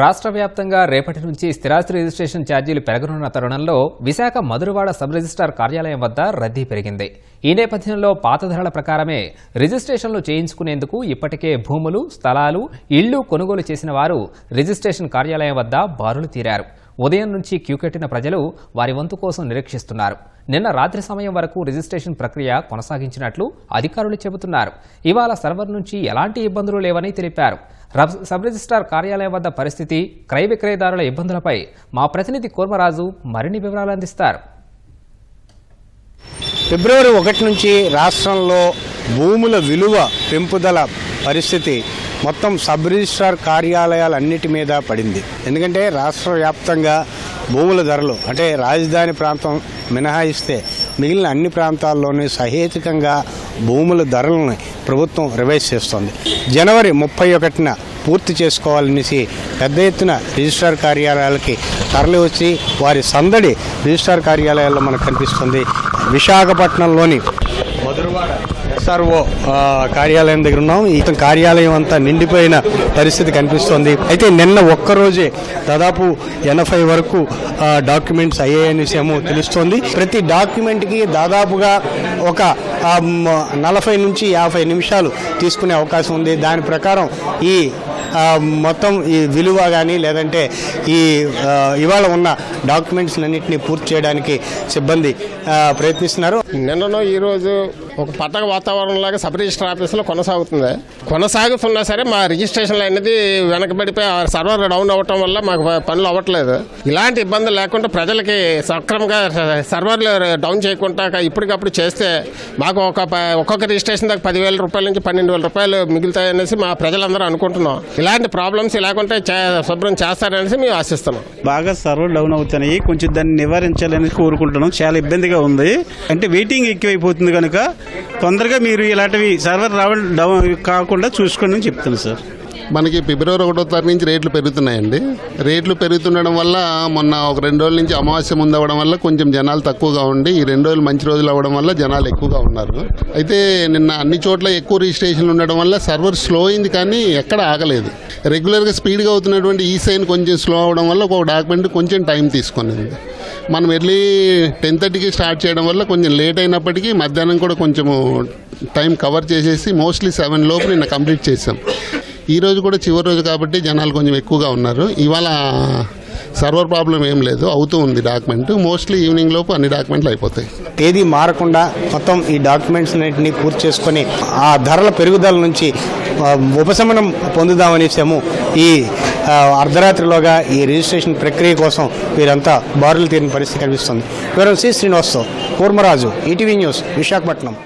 రాష్ట్ర వ్యాప్తంగా రేపటి నుంచి స్థిరాస్తి రిజిస్ట్రేషన్ ఛార్జీలు పెరగనున్న తరుణంలో విశాఖ మధురవాడ సబ్ రిజిస్ట్రార్ కార్యాలయం వద్ద రద్దీ పెరిగింది. ఈ నేపథ్యంలో పాత ధరల ప్రకారమే రిజిస్ట్రేషన్లు చేయించుకునేందుకు ఇప్పటికే భూములు స్థలాలు ఇళ్ళు కొనుగోలు చేసిన వారు రిజిస్ట్రేషన్ కార్యాలయం వద్ద బారులు తీరారు. ఉదయం నుంచి క్యూ కట్టిన ప్రజలు వారి వంతు కోసం నిరీక్షిస్తున్నారు. నిన్న రాత్రి సమయం వరకు రిజిస్ట్రేషన్ ప్రక్రియ కొనసాగించినట్లు అధికారులు చెబుతున్నారు. ఇవాళ సర్వర్ నుంచి ఎలాంటి ఇబ్బందులు లేవని తెలిపారు. సబ్ రిజిస్ట్రార్ కార్యాలయం వద్ద పరిస్థితి క్రయ విక్రయదారుల ఇబ్బందులపై మా ప్రతినిధి కూర్మరాజు మరిన్ని వివరాలు అందిస్తారు. ఫిబ్రవరి ఒకటి నుంచి రాష్ట్రంలో భూముల విలువ పెంపుదల పరిస్థితి మొత్తం సబ్ రిజిస్ట్రార్ కార్యాలయాలన్నిటి మీద పడింది. ఎందుకంటే రాష్ట్ర వ్యాప్తంగా భూముల ధరలు అంటే రాజధాని ప్రాంతం మినహాయిస్తే మిగిలిన అన్ని ప్రాంతాల్లోనూ సహేతుకంగా భూముల ధరలను ప్రభుత్వం రివైజ్ చేస్తోంది. జనవరి ముప్పై ఒకటిన పూర్తి చేసుకోవాలనేసి పెద్ద ఎత్తున రిజిస్ట్రార్ కార్యాలయాలకి తరలి వచ్చి వారి సందడి రిజిస్ట్రార్ కార్యాలయాల్లో మనకు కనిపిస్తుంది. విశాఖపట్నంలోని ఎస్ఆర్ఓ కార్యాలయం దగ్గర ఉన్నాం. ఈ కార్యాలయం అంతా నిండిపోయిన పరిస్థితి కనిపిస్తోంది. అయితే నిన్న ఒక్కరోజే దాదాపు ఎనభై వరకు డాక్యుమెంట్స్ అయ్యాయని విషయము తెలుస్తోంది. ప్రతి డాక్యుమెంట్కి దాదాపుగా ఒక నలభై నుంచి యాభై నిమిషాలు తీసుకునే అవకాశం ఉంది. దాని ప్రకారం ఈ మొత్తం ఈ విలువ కానీ లేదంటే ఈ ఇవాళ ఉన్న డాక్యుమెంట్స్ అన్నింటినీ పూర్తి చేయడానికి సిబ్బంది ప్రయత్నిస్తున్నారు. నిన్ననో ఈరోజు ఒక పథక వాతావరణం లాగా సబ్ రిజిస్టర్ ఆఫీసులో కొనసాగుతుంది. కొనసాగుతున్నా సరే మా రిజిస్ట్రేషన్లు అనేది వెనకబడిపోయి ఆ సర్వర్ డౌన్ అవ్వటం వల్ల మాకు పనులు అవ్వట్లేదు. ఇలాంటి ఇబ్బందులు లేకుండా ప్రజలకి సక్రమంగా సర్వర్లు డౌన్ చేయకుండా ఇప్పటికప్పుడు చేస్తే మాకు ఒక ప- ఒక్కొక్క రిజిస్ట్రేషన్ దాకా పదివేల రూపాయల నుంచి పన్నెండు వేల రూపాయలు మిగులుతాయనేసి మా ప్రజలందరూ అనుకుంటున్నాం. ఇలాంటి ప్రాబ్లమ్స్ లేకుంటే శుభ్రం చేస్తారనేసి మేము ఆశిస్తున్నాం. బాగా సర్వర్ డౌన్ అవుతున్నాయి. కొంచెం దాన్ని నివారించాలని కోరుకుంటున్నాం. చాలా ఇబ్బందిగా ఉంది. అంటే వెయిటింగ్ ఎక్కువైపోతుంది కనుక తొందరగా మీరు ఇలాంటివి సర్వర్ రావడం డౌన్ కాకుండా చూసుకోండి అని చెప్తాను సార్. మనకి ఫిబ్రవరి ఒకటో తారీఖు నుంచి రేట్లు పెరుగుతున్నాయండి. రేట్లు పెరుగుతుండడం వల్ల మొన్న ఒక రెండు రోజుల నుంచి అమావాస్య ముందు అవ్వడం వల్ల కొంచెం జనాలు తక్కువగా ఉండి ఈ రెండు రోజులు మంచి రోజులు అవ్వడం వల్ల జనాలు ఎక్కువగా ఉన్నారు. అయితే నిన్న అన్ని చోట్ల ఎక్కువ రిజిస్ట్రేషన్లు ఉండడం వల్ల సర్వర్ స్లో అయింది కానీ ఎక్కడ ఆగలేదు. రెగ్యులర్గా స్పీడ్గా అవుతున్నటువంటి ఈ సైన్ కొంచెం స్లో అవడం వల్ల ఒక డాక్యుమెంట్ కొంచెం టైం తీసుకునేది. మనం ఎర్లీ టెన్ థర్టీకి స్టార్ట్ చేయడం వల్ల కొంచెం లేట్ అయినప్పటికీ మధ్యాహ్నం కూడా కొంచెము టైం కవర్ చేసేసి మోస్ట్లీ సెవెన్ లోపు నిన్న కంప్లీట్ చేసాం ఈ రోజు కూడా చివరి రోజు కాబట్టి జనాలు కొంచెం ఎక్కువగా ఉన్నారు. ఇవాళ సర్వర్ ప్రాబ్లం ఏం లేదు. అవుతూ ఉంది డాక్యుమెంట్. మోస్ట్లీ ఈవినింగ్ లోపు అన్ని డాక్యుమెంట్లు అయిపోతాయి. ఏది మారకుండా మొత్తం ఈ డాక్యుమెంట్స్ అన్నింటినీ పూర్తి చేసుకొని ఆ ధరల పెరుగుదల నుంచి ఉపశమనం పొందుదామనేసాము ఈ అర్ధరాత్రిలోగా ఈ రిజిస్ట్రేషన్ ప్రక్రియ కోసం వీరంతా బారులు తీరిన పరిస్థితి కనిపిస్తుంది. వివరం C Srinivasarao Kurmaraju ETV news Visakhapatnam.